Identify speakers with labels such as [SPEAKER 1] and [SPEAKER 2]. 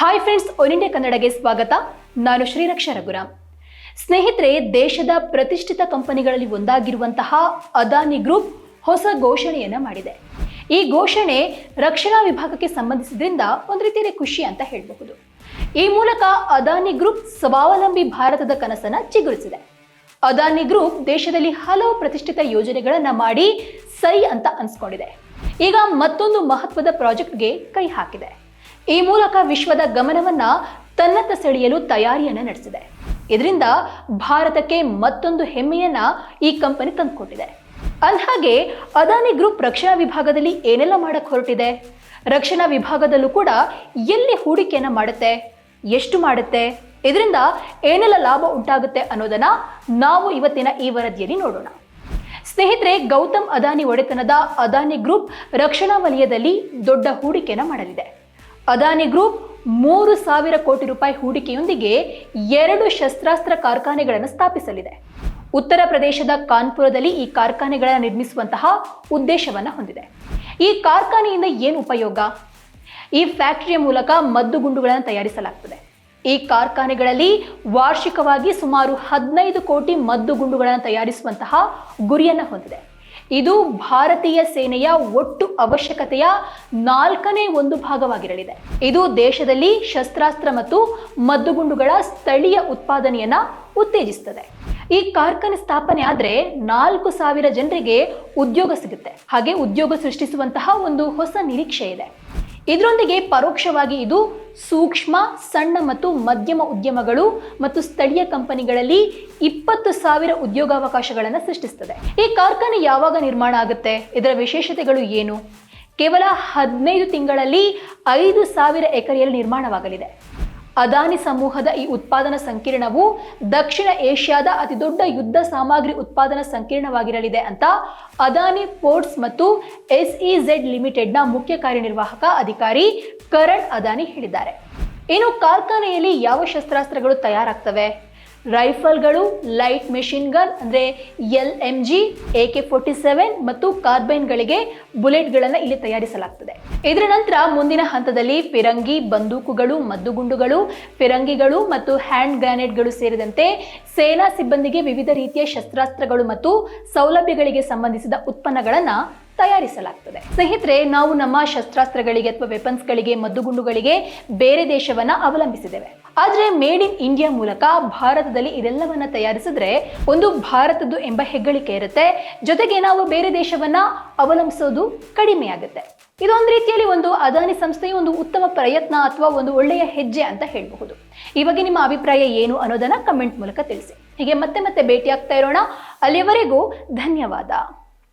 [SPEAKER 1] Hi friends one India ಕನ್ನಡಗೆ ಸ್ವಾಗತ. ನಾನು ಶ್ರೀರಕ್ಷಾ ರಘುರಾಮ್. ಸ್ನೇಹಿತರೆ, ದೇಶದ ಪ್ರತಿಷ್ಠಿತ ಕಂಪನಿಗಳಲ್ಲಿ ಒಂದಾಗಿರುವಂತಹ ಅದಾನಿ ಗ್ರೂಪ್ ಹೊಸ ಘೋಷಣೆಯನ್ನ ಮಾಡಿದೆ. ಈ ಘೋಷಣೆ ರಕ್ಷಣಾ ವಿಭಾಗಕ್ಕೆ ಸಂಬಂಧಿಸಿದ್ರಿಂದ ಒಂದು ರೀತಿಯಲ್ಲಿ ಖುಷಿ ಅಂತ ಹೇಳಬಹುದು. ಈ ಮೂಲಕ ಅದಾನಿ ಗ್ರೂಪ್ ಸ್ವಾವಲಂಬಿ ಭಾರತದ ಕನಸನ್ನ ಚಿಗುರಿಸಿದೆ. ಅದಾನಿ ಗ್ರೂಪ್ ದೇಶದಲ್ಲಿ ಹಲವು ಪ್ರತಿಷ್ಠಿತ ಯೋಜನೆಗಳನ್ನ ಮಾಡಿ ಸೈ ಅಂತ ಅನ್ಸ್ಕೊಂಡಿದೆ. ಈಗ ಮತ್ತೊಂದು ಮಹತ್ವದ ಪ್ರಾಜೆಕ್ಟ್ಗೆ ಕೈ ಹಾಕಿದೆ. ಈ ಮೂಲಕ ವಿಶ್ವದ ಗಮನವನ್ನ ತನ್ನತ್ತ ಸೆಳೆಯಲು ತಯಾರಿಯನ್ನ ನಡೆಸಿದೆ. ಇದರಿಂದ ಭಾರತಕ್ಕೆ ಮತ್ತೊಂದು ಹೆಮ್ಮೆಯನ್ನ ಈ ಕಂಪನಿ ತಂದುಕೊಟ್ಟಿದೆ. ಅಂದಹಾಗೆ ಅದಾನಿ ಗ್ರೂಪ್ ರಕ್ಷಣಾ ವಿಭಾಗದಲ್ಲಿ ಏನೆಲ್ಲ ಮಾಡಕ್ ಹೊರಟಿದೆ? ರಕ್ಷಣಾ ವಿಭಾಗದಲ್ಲೂ ಕೂಡ ಎಲ್ಲಿ ಹೂಡಿಕೆಯನ್ನ ಮಾಡುತ್ತೆ? ಎಷ್ಟು ಮಾಡುತ್ತೆ? ಇದರಿಂದ ಏನೆಲ್ಲ ಲಾಭ ಉಂಟಾಗುತ್ತೆ ಅನ್ನೋದನ್ನ ನಾವು ಇವತ್ತಿನ ಈ ವರದಿಯಲ್ಲಿ ನೋಡೋಣ. ಸ್ನೇಹಿತರೆ, ಗೌತಮ್ ಅದಾನಿ ಒಡೆತನದ ಅದಾನಿ ಗ್ರೂಪ್ ರಕ್ಷಣಾ ವಲಯದಲ್ಲಿ ದೊಡ್ಡ ಹೂಡಿಕೆಯನ್ನು ಮಾಡಲಿದೆ. ಅದಾನಿ ಗ್ರೂಪ್ ಮೂರು ಸಾವಿರ ಕೋಟಿ ರೂಪಾಯಿ ಹೂಡಿಕೆಯೊಂದಿಗೆ ಎರಡು ಶಸ್ತ್ರಾಸ್ತ್ರ ಕಾರ್ಖಾನೆಗಳನ್ನು ಸ್ಥಾಪಿಸಲಿದೆ. ಉತ್ತರ ಪ್ರದೇಶದ ಕಾನ್ಪುರದಲ್ಲಿ ಈ ಕಾರ್ಖಾನೆಗಳನ್ನು ನಿರ್ಮಿಸುವಂತಹ ಉದ್ದೇಶವನ್ನು ಹೊಂದಿದೆ. ಈ ಕಾರ್ಖಾನೆಯಿಂದ ಏನು ಉಪಯೋಗ? ಈ ಫ್ಯಾಕ್ಟರಿಯ ಮೂಲಕ ಮದ್ದುಗುಂಡುಗಳನ್ನು ತಯಾರಿಸಲಾಗ್ತದೆ. ಈ ಕಾರ್ಖಾನೆಗಳಲ್ಲಿ ವಾರ್ಷಿಕವಾಗಿ ಸುಮಾರು ಹದಿನೈದು ಕೋಟಿ ಮದ್ದುಗುಂಡುಗಳನ್ನು ತಯಾರಿಸುವಂತಹ ಗುರಿಯನ್ನು ಹೊಂದಿದೆ. ಇದು ಭಾರತೀಯ ಸೇನೆಯ ಒಟ್ಟು ಅವಶ್ಯಕತೆಯ ನಾಲ್ಕನೇ ಒಂದು ಭಾಗವಾಗಿರಲಿದೆ. ಇದು ದೇಶದಲ್ಲಿ ಶಸ್ತ್ರಾಸ್ತ್ರ ಮತ್ತು ಮದ್ದುಗುಂಡುಗಳ ಸ್ಥಳೀಯ ಉತ್ಪಾದನೆಯನ್ನ ಉತ್ತೇಜಿಸುತ್ತದೆ. ಈ ಕಾರ್ಖಾನೆ ಸ್ಥಾಪನೆ ಆದರೆ ನಾಲ್ಕು ಸಾವಿರ ಜನರಿಗೆ ಉದ್ಯೋಗ ಸಿಗುತ್ತೆ. ಹಾಗೆ ಉದ್ಯೋಗ ಸೃಷ್ಟಿಸುವಂತಹ ಒಂದು ಹೊಸ ನಿರೀಕ್ಷೆ ಇದೆ. ಇದರೊಂದಿಗೆ ಪರೋಕ್ಷವಾಗಿ ಇದು ಸೂಕ್ಷ್ಮ, ಸಣ್ಣ ಮತ್ತು ಮಧ್ಯಮ ಉದ್ಯಮಗಳು ಮತ್ತು ಸ್ಥಳೀಯ ಕಂಪನಿಗಳಲ್ಲಿ ಇಪ್ಪತ್ತು ಸಾವಿರ ಉದ್ಯೋಗಾವಕಾಶಗಳನ್ನು ಸೃಷ್ಟಿಸುತ್ತದೆ ಈ ಕಾರ್ಖಾನೆ ಯಾವಾಗ ನಿರ್ಮಾಣ ಆಗುತ್ತೆ? ಇದರ ವಿಶೇಷತೆಗಳು ಏನು? ಕೇವಲ ಹದಿನೈದು ತಿಂಗಳಲ್ಲಿ ಐದು ಸಾವಿರ ಎಕರೆಯಲ್ಲಿ ನಿರ್ಮಾಣವಾಗಲಿದೆ. ಅದಾನಿ ಸಮೂಹದ ಈ ಉತ್ಪಾದನಾ ಸಂಕೀರ್ಣವು ದಕ್ಷಿಣ ಏಷ್ಯಾದ ಅತಿದೊಡ್ಡ ಯುದ್ಧ ಸಾಮಗ್ರಿ ಉತ್ಪಾದನಾ ಸಂಕೀರ್ಣವಾಗಿರಲಿದೆ ಅಂತ ಅದಾನಿ ಪೋರ್ಟ್ಸ್ ಮತ್ತು ಎಸ್ಇಝೆಡ್ ಲಿಮಿಟೆಡ್ನ ಮುಖ್ಯ ಕಾರ್ಯನಿರ್ವಾಹಕ ಅಧಿಕಾರಿ ಕರಣ್ ಅದಾನಿ ಹೇಳಿದ್ದಾರೆ. ಇನ್ನು ಕಾರ್ಖಾನೆಯಲ್ಲಿ ಯಾವ ಶಸ್ತ್ರಾಸ್ತ್ರಗಳು ತಯಾರಾಗ್ತವೆ? ರೈಫಲ್ಗಳು, ಲೈಟ್ ಮೆಷಿನ್ ಗನ್ ಅಂದರೆ L M G, A K forty seven ಮತ್ತು ಕಾರ್ಬೈನ್ಗಳಿಗೆ ಬುಲೆಟ್ಗಳನ್ನು ಇಲ್ಲಿ ತಯಾರಿಸಲಾಗ್ತದೆ. ಇದರ ನಂತರ ಮುಂದಿನ ಹಂತದಲ್ಲಿ ಫಿರಂಗಿ ಬಂದೂಕುಗಳು, ಮದ್ದುಗುಂಡುಗಳು, ಫಿರಂಗಿಗಳು ಮತ್ತು ಹ್ಯಾಂಡ್ ಗ್ರಾನೇಡ್ಗಳು ಸೇರಿದಂತೆ ಸೇನಾ ಸಿಬ್ಬಂದಿಗೆ ವಿವಿಧ ರೀತಿಯ ಶಸ್ತ್ರಾಸ್ತ್ರಗಳು ಮತ್ತು ಸೌಲಭ್ಯಗಳಿಗೆ ಸಂಬಂಧಿಸಿದ ಉತ್ಪನ್ನಗಳನ್ನು ತಯಾರಿಸಲಾಗ್ತದೆ. ಸ್ನೇಹಿತರೆ, ನಾವು ನಮ್ಮ ಶಸ್ತ್ರಾಸ್ತ್ರಗಳಿಗೆ ಅಥವಾ ವೆಪನ್ಸ್ಗಳಿಗೆ, ಮದ್ದುಗುಂಡುಗಳಿಗೆ ಬೇರೆ ದೇಶವನ್ನು ಅವಲಂಬಿಸಿದ್ದೇವೆ. ಆದ್ರೆ ಮೇಡ್ ಇನ್ ಇಂಡಿಯಾ ಮೂಲಕ ಭಾರತದಲ್ಲಿ ಇದೆಲ್ಲವನ್ನ ತಯಾರಿಸಿದ್ರೆ ಒಂದು ಭಾರತದ್ದು ಎಂಬ ಹೆಗ್ಗಳಿಕೆ ಇರುತ್ತೆ. ಜೊತೆಗೆ ನಾವು ಬೇರೆ ದೇಶವನ್ನ ಅವಲಂಬಿಸೋದು ಕಡಿಮೆ ಆಗುತ್ತೆ. ಇದೊಂದು ರೀತಿಯಲ್ಲಿ ಒಂದು ಅದಾನಿ ಸಂಸ್ಥೆಯ ಒಂದು ಉತ್ತಮ ಪ್ರಯತ್ನ ಅಥವಾ ಒಂದು ಒಳ್ಳೆಯ ಹೆಜ್ಜೆ ಅಂತ ಹೇಳಬಹುದು. ಈ ಬಗ್ಗೆ ನಿಮ್ಮ ಅಭಿಪ್ರಾಯ ಏನು ಅನ್ನೋದನ್ನ ಕಮೆಂಟ್ ಮೂಲಕ ತಿಳಿಸಿ. ಹೀಗೆ ಮತ್ತೆ ಮತ್ತೆ ಭೇಟಿ ಆಗ್ತಾ ಇರೋಣ. ಅಲ್ಲಿಯವರೆಗೂ ಧನ್ಯವಾದ.